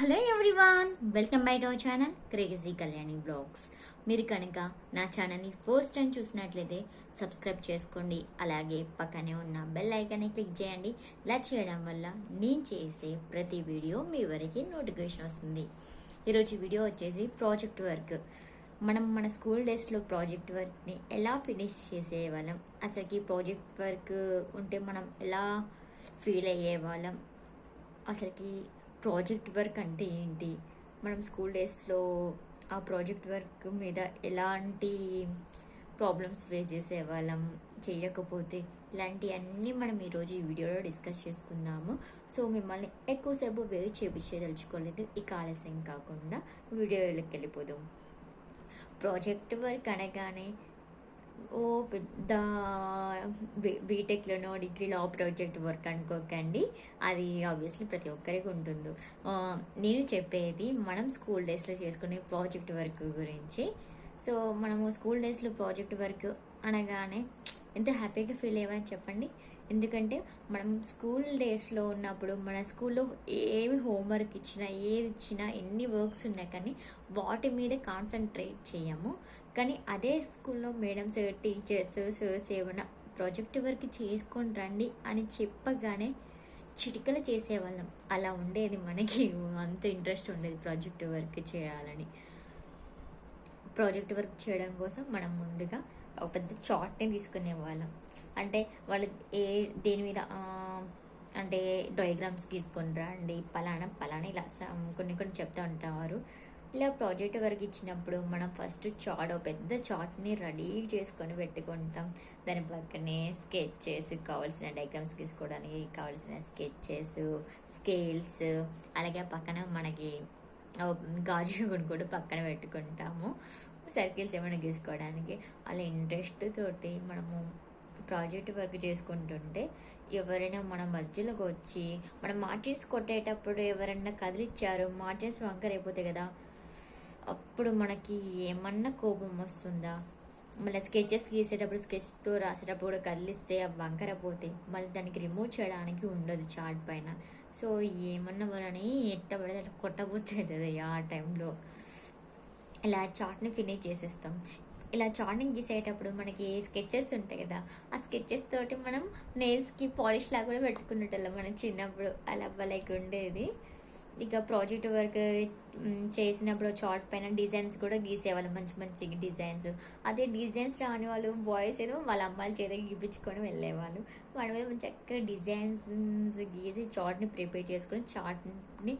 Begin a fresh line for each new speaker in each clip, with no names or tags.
Hello everyone welcome bye to our channel crazy Kalyani blogs. మీరు కనుక నా ఛానల్ని ఫస్ట్ టైం చూసినట్లయితే సబ్స్క్రైబ్ చేసుకోండి. అలాగే పక్కనే ఉన్న బెల్ ఐకాన్ని క్లిక్ చేయండి. ఇలా చేయడం వల్ల నేను చేసే ప్రతి వీడియో మీ వరకు నోటిఫికేషన్ వస్తుంది. ఈరోజు వీడియో వచ్చేసి ప్రాజెక్ట్ వర్క్. మనం మన స్కూల్ డేస్లో ప్రాజెక్ట్ వర్క్ని ఎలా ఫినిష్ చేసేవాళ్ళం? అసలుకి ప్రాజెక్ట్ వర్క్ ఉంటే మనం ఎలా ఫీల్ అయ్యేవాళ్ళం? అసలుకి ప్రాజెక్ట్ వర్క్ అంటే ఏంటి? మనం స్కూల్ డేస్లో ఆ ప్రాజెక్ట్ వర్క్ మీద ఎలాంటి ప్రాబ్లమ్స్ ఫేస్ చేసేవాళ్ళం? చేయకపోతే ఇలాంటివన్నీ మనం ఈరోజు ఈ వీడియోలో డిస్కస్ చేసుకుందాము. సో మిమ్మల్ని ఎక్కువసేపు వేరు చేపించేదలుచుకోలేదు. ఇక ఆలస్యం కాకుండా వీడియోలోకి వెళ్ళిపోదాం. ప్రాజెక్ట్ వర్క్ అనగానే ఓ పెద్ద బీటెక్లోనో డిగ్రీలో ప్రాజెక్ట్ వర్క్ అనుకోకండి. అది ఆబ్వియస్లీ ప్రతి ఒక్కరికి ఉంటుంది. నేను చెప్పేది మనం స్కూల్ డేస్లో చేసుకునే ప్రాజెక్ట్ వర్క్ గురించి. సో మనము స్కూల్ డేస్లో ప్రాజెక్ట్ వర్క్ అనగానే ఎంత హ్యాపీగా ఫీల్ అయ్యామని చెప్పండి. ఎందుకంటే మనం స్కూల్ డేస్లో ఉన్నప్పుడు మన స్కూల్లో ఏమి హోంవర్క్ ఇచ్చినా ఏది ఇచ్చినా ఎన్ని వర్క్స్ ఉన్నా కానీ వాటి మీద కాన్సన్ట్రేట్ చేయము. కానీ అదే స్కూల్లో మేడమ్స్ టీచర్స్ సర్స్ ఏమైనా ప్రాజెక్ట్ వర్క్ చేసుకొని రండి అని చెప్పగానే చిటికలు చేసేవాళ్ళం. అలా ఉండేది మనకి. అంత ఇంట్రెస్ట్ ఉండేది ప్రాజెక్ట్ వర్క్ చేయాలని. ప్రాజెక్ట్ వర్క్ చేయడం కోసం మనం ముందుగా ఒక పెద్ద చాట్ని తీసుకునే వాళ్ళం అంటే వాళ్ళు ఏ దేని మీద అంటే డయాగ్రామ్స్ గీసుకొని రండి పలానా పలానా ఇలా కొన్ని కొన్ని చెప్తూ ఉంటారు. ఇలా ప్రాజెక్ట్ వరకు ఇచ్చినప్పుడు మనం ఫస్ట్ చాట్ ఒక పెద్ద చాట్ని రెడీ చేసుకొని పెట్టుకుంటాం. దాని పక్కనే స్కెచెస్ కావాల్సిన డయాగ్రామ్స్ తీసుకోవడానికి కావాల్సిన స్కెచెస్ స్కేల్స్ అలాగే పక్కన మనకి గాజు కూడా పక్కన పెట్టుకుంటాము. సర్కిల్స్ ఏమైనా గీసుకోవడానికి అలా ఇంట్రెస్ట్ తోటి మనము ప్రాజెక్ట్ వర్క్ చేసుకుంటుంటే ఎవరైనా మన మధ్యలోకి వచ్చి మనం మార్జిన్స్ కొట్టేటప్పుడు ఎవరైనా కదిలిచ్చారు మార్జిన్స్ వంకర కదా. అప్పుడు మనకి ఏమన్నా కోపం వస్తుందా? మళ్ళీ స్కెచెస్ గీసేటప్పుడు స్కెచ్తో రాసేటప్పుడు కూడా కదిలిస్తే అవి వంకర మళ్ళీ దానికి రిమూవ్ చేయడానికి ఉండదు చార్ట్ పైన. సో ఏమన్నా వాళ్ళని ఎట్టబడితే కొట్టబుట్టేది ఆ టైంలో. ఇలా చార్ట్ని ఫినిష్ చేసేస్తాం. ఇలా చార్ట్ని గీసేటప్పుడు మనకి స్కెచెస్ ఉంటాయి కదా ఆ స్కెచెస్ తోటి మనం నెయిల్స్కి పాలిష్ లాగా కూడా పెట్టుకున్నట్టు మనం చిన్నప్పుడు. అలా అవ్వలేక ఉండేది. ఇక ప్రాజెక్ట్ వర్క్ చేసినప్పుడు చార్ట్ పైన డిజైన్స్ కూడా గీసేవాళ్ళం మంచి మంచి డిజైన్స్. అదే డిజైన్స్ రాని వాళ్ళు బాయ్స్ ఏదో వాళ్ళ అమ్మాయిల చేత గీపించుకొని వెళ్ళేవాళ్ళు. వాళ్ళ మీద మంచి చక్కగా డిజైన్స్ గీసి చార్ట్ని ప్రిపేర్ చేసుకొని చార్ట్ని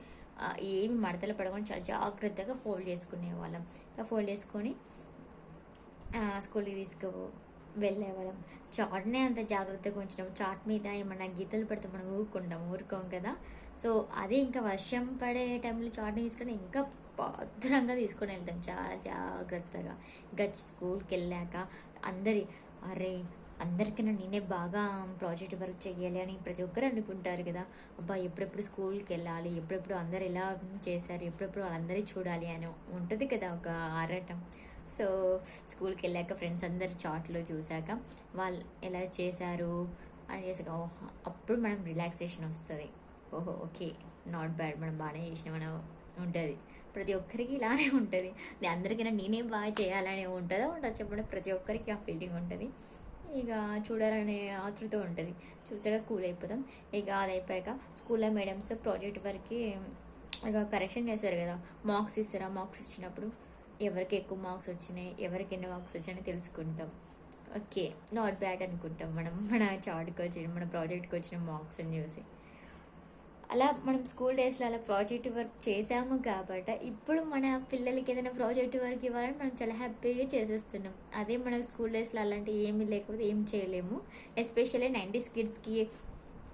ఏమి మడతలు పడకుండా చాలా జాగ్రత్తగా ఫోల్డ్ చేసుకునే వాళ్ళం. ఇలా ఫోల్డ్ చేసుకొని స్కూల్కి తీసుకు వెళ్ళేవాళ్ళం చాట్నే అంత జాగ్రత్తగా ఉంచినాం. చాట్ మీద ఏమన్నా గీతలు పడితే మనం ఊరుకుంటాం ఊరుకోం కదా. సో అదే ఇంకా వర్షం పడే టైంలో చాట్ని తీసుకొని ఇంకా భద్రంగా తీసుకొని వెళ్తాం. చాలా జాగ్రత్తగా. ఇంకా స్కూల్కి వెళ్ళాక అందరి అరే అందరికన్నా నేనే బాగా ప్రాజెక్ట్ వర్క్ చేయాలి అని ప్రతి ఒక్కరు అనుకుంటారు కదా. అబ్బా ఎప్పుడెప్పుడు స్కూల్కి వెళ్ళాలి ఎప్పుడెప్పుడు అందరు ఎలా చేశారు ఎప్పుడెప్పుడు వాళ్ళందరూ చూడాలి అని ఉంటుంది కదా ఒక ఆరాటం. సో స్కూల్కి వెళ్ళాక ఫ్రెండ్స్ అందరు చాట్లో చూశాక వాళ్ళు ఎలా చేశారు అని చేసాక ఓహో అప్పుడు మనం రిలాక్సేషన్ వస్తుంది. ఓహో ఓకే నాట్ బ్యాడ్ మనం బాగానే చేసినామని ఉంటుంది. ప్రతి ఒక్కరికి ఇలానే ఉంటుంది. నేను అందరికైనా నేనేం బాగా చేయాలని ఉంటుందో? ఉంటుంది చెప్పండి. ప్రతి ఒక్కరికి ఆ ఫీలింగ్ ఉంటుంది. ఇక చూడాలనే ఆతృత ఉంటుంది. చూసాక కూల్ అయిపోతాం. ఇక అది అయిపోయాక స్కూల్లో మేడమ్స్ ప్రాజెక్ట్ వరకు ఇక కరెక్షన్ చేస్తారు కదా మార్క్స్ ఇస్తారా? మార్క్స్ ఇచ్చినప్పుడు ఎవరికి ఎక్కువ మార్క్స్ వచ్చినాయి ఎవరికి ఎన్ని మార్క్స్ వచ్చాయని తెలుసుకుంటాం. ఓకే నాట్ బ్యాడ్ అనుకుంటాం మనం. మన చార్ట్కి వచ్చిన మన ప్రాజెక్ట్కి వచ్చిన మార్క్స్ అని చూసి. అలా మనం స్కూల్ డేస్లో అలా ప్రాజెక్ట్ వర్క్ చేసాము కాబట్టి ఇప్పుడు మన పిల్లలకి ఏదైనా ప్రాజెక్ట్ వర్క్ ఇవ్వాలని మనం చాలా హ్యాపీగా చేసేస్తున్నాం. అదే మన స్కూల్ డేస్లో అలాంటి ఏమీ లేకపోతే ఏం చేయలేము. ఎస్పెషల్లీ నైంటీస్ కిడ్స్కి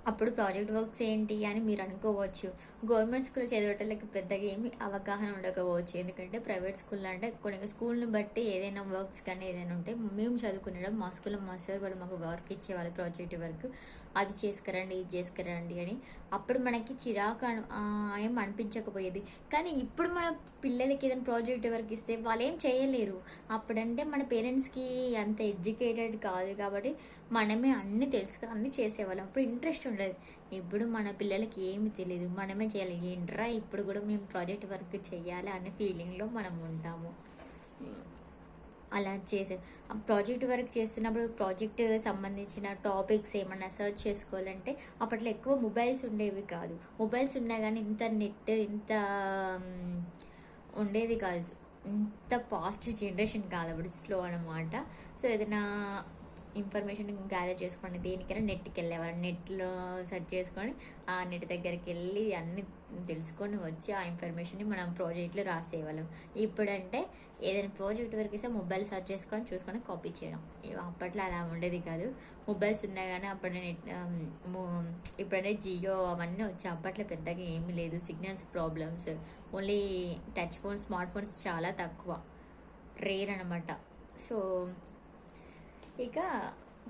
అప్పుడు ప్రాజెక్ట్ వర్క్స్ ఏంటి అని మీరు అనుకోవచ్చు. గవర్నమెంట్ స్కూల్ చదివేటోళ్ళకి పెద్దగా ఏమి అవగాహన ఉండకపోవచ్చు. ఎందుకంటే ప్రైవేట్ స్కూల్ అంటే కొన్ని స్కూల్ని బట్టి ఏదైనా వర్క్స్ కానీ ఏదైనా ఉంటే మేము చదువుకునేటప్పుడు మా స్కూల్లో మా సార్ వాళ్ళు మాకు వర్క్ ఇచ్చేవాళ్ళు ప్రాజెక్ట్ వర్క్. అది చేసుకురండి ఇది చేసుకురండి అని అప్పుడు మనకి చిరాకు ఏం అనిపించకపోయేది. కానీ ఇప్పుడు మన పిల్లలకి ఏదైనా ప్రాజెక్ట్ వర్క్ ఇస్తే వాళ్ళు ఏం చేయలేరు. అప్పుడంటే మన పేరెంట్స్కి అంత ఎడ్యుకేటెడ్ కాదు కాబట్టి మనమే అన్నీ తెలుసుకుని అన్నీ చేసేవాళ్ళం. అప్పుడు ఇంట్రెస్ట్ ఉండేది. ఇప్పుడు మన పిల్లలకి ఏమి తెలియదు మనమే చేయాలి. ఏంట్రా ఇప్పుడు కూడా మేము ప్రాజెక్ట్ వర్క్ చేయాలి అనే ఫీలింగ్లో మనం ఉంటాము. అలా చేసే ఆ ప్రాజెక్ట్ వర్క్ చేస్తున్నప్పుడు ప్రాజెక్ట్ సంబంధించిన టాపిక్స్ ఏమన్నా సెర్చ్ చేసుకోవాలంటే అప్పట్లో ఎక్కువ మొబైల్స్ ఉండేవి కాదు. మొబైల్స్ ఉన్నా కానీ ఇంత నెట్ ఇంత ఉండేది కాదు. ఇంత ఫాస్ట్ జనరేషన్ కాదు అప్పుడు స్లో అనమాట సో ఏదైనా ఇన్ఫర్మేషన్ గ్యాదర్ చేసుకోండి దేనికైనా నెట్కి వెళ్ళేవారు నెట్లో సెర్చ్ చేసుకొని ఆ నెట్ దగ్గరికి వెళ్ళి అన్ని తెలుసుకొని వచ్చి ఆ ఇన్ఫర్మేషన్ని మనం ప్రాజెక్ట్లో రాసేవాళ్ళం. ఇప్పుడంటే ఏదైనా ప్రాజెక్ట్ వరకు ఇస్తే మొబైల్ సెర్చ్ చేసుకొని చూసుకొని కాపీ చేయడం. అప్పట్లో అలా ఉండేది కాదు. మొబైల్స్ ఉన్నాయి కానీ అప్పుడు నెట్ um, ఇప్పుడంటే జియో అవన్నీ వచ్చి అప్పట్లో పెద్దగా ఏమీ లేదు. Signals problems only touch phones smart phones చాలా తక్కువ. రేర్ అనమాట సో ఇక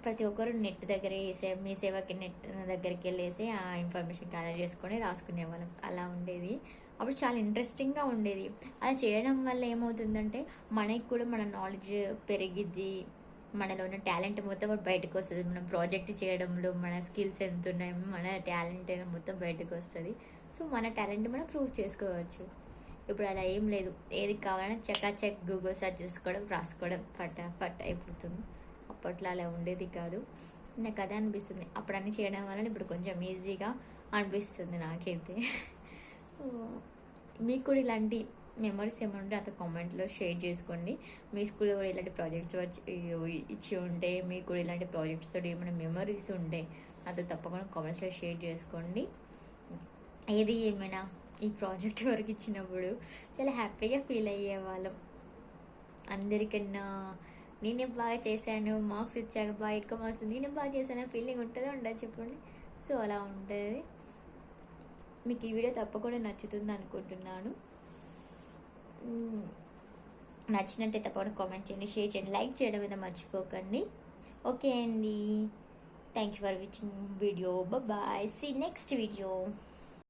ప్రతి ఒక్కరు నెట్ దగ్గర వేసే మీ సేవకి నెట్ దగ్గరికి వెళ్ళేసి ఆ ఇన్ఫర్మేషన్ గ్యాదర్ చేసుకొని రాసుకునే వాళ్ళం అలా ఉండేది. అప్పుడు చాలా ఇంట్రెస్టింగ్గా ఉండేది. అలా చేయడం వల్ల ఏమవుతుందంటే మనకి కూడా మన నాలెడ్జ్ పెరిగిద్ది. మనలో ఉన్న టాలెంట్ మొత్తం బయటకు వస్తుంది. మనం ప్రాజెక్ట్ చేయడంలో మన స్కిల్స్ ఎంత ఉన్నాయో మన టాలెంట్ ఏదో మొత్తం బయటకు వస్తుంది. సో మన టాలెంట్ మనం ప్రూవ్ చేసుకోవచ్చు. ఇప్పుడు అలా ఏం లేదు. ఏది కావాలన్నా చకాచక్ గూగుల్ సెర్చ్ చేసుకోవడం రాసుకోవడం ఫటాఫట్ అయిపోతుంది. అప్పట్లో అలా ఉండేది కాదు. నాకు అదే అనిపిస్తుంది. అప్పుడు అన్ని చేయడం వల్ల ఇప్పుడు కొంచెం ఈజీగా అనిపిస్తుంది నాకైతే. మీకు కూడా ఇలాంటి మెమరీస్ ఏమైనా ఉంటే అంత కామెంట్లో షేర్ చేసుకోండి. మీ స్కూల్లో కూడా ఇలాంటి ప్రాజెక్ట్స్ వచ్చి ఇచ్చి ఉంటే మీకు కూడా ఇలాంటి ప్రాజెక్ట్స్ తోటి ఏమైనా మెమరీస్ ఉంటే అది తప్పకుండా కామెంట్స్లో షేర్ చేసుకోండి. ఏది ఏమైనా ఈ ప్రాజెక్ట్ వరకు ఇచ్చినప్పుడు చాలా హ్యాపీగా ఫీల్ అయ్యే వాళ్ళం అందరికన్నా నేనే బాగా చేశాను మార్క్స్ ఇచ్చాక బాగా ఎక్కువ మార్క్స్ నేనే బాగా చేశాను ఫీలింగ్ ఉంటుందో ఉండదు చెప్పండి. సో అలా ఉంటుంది. మీకు ఈ వీడియో తప్పకుండా నచ్చుతుంది అనుకుంటున్నాను. నచ్చినట్టే తప్పకుండా కామెంట్ చేయండి షేర్ చేయండి లైక్ చేయడం మీద మర్చిపోకండి. ఓకే అండి. Thank you for watching video bye see next video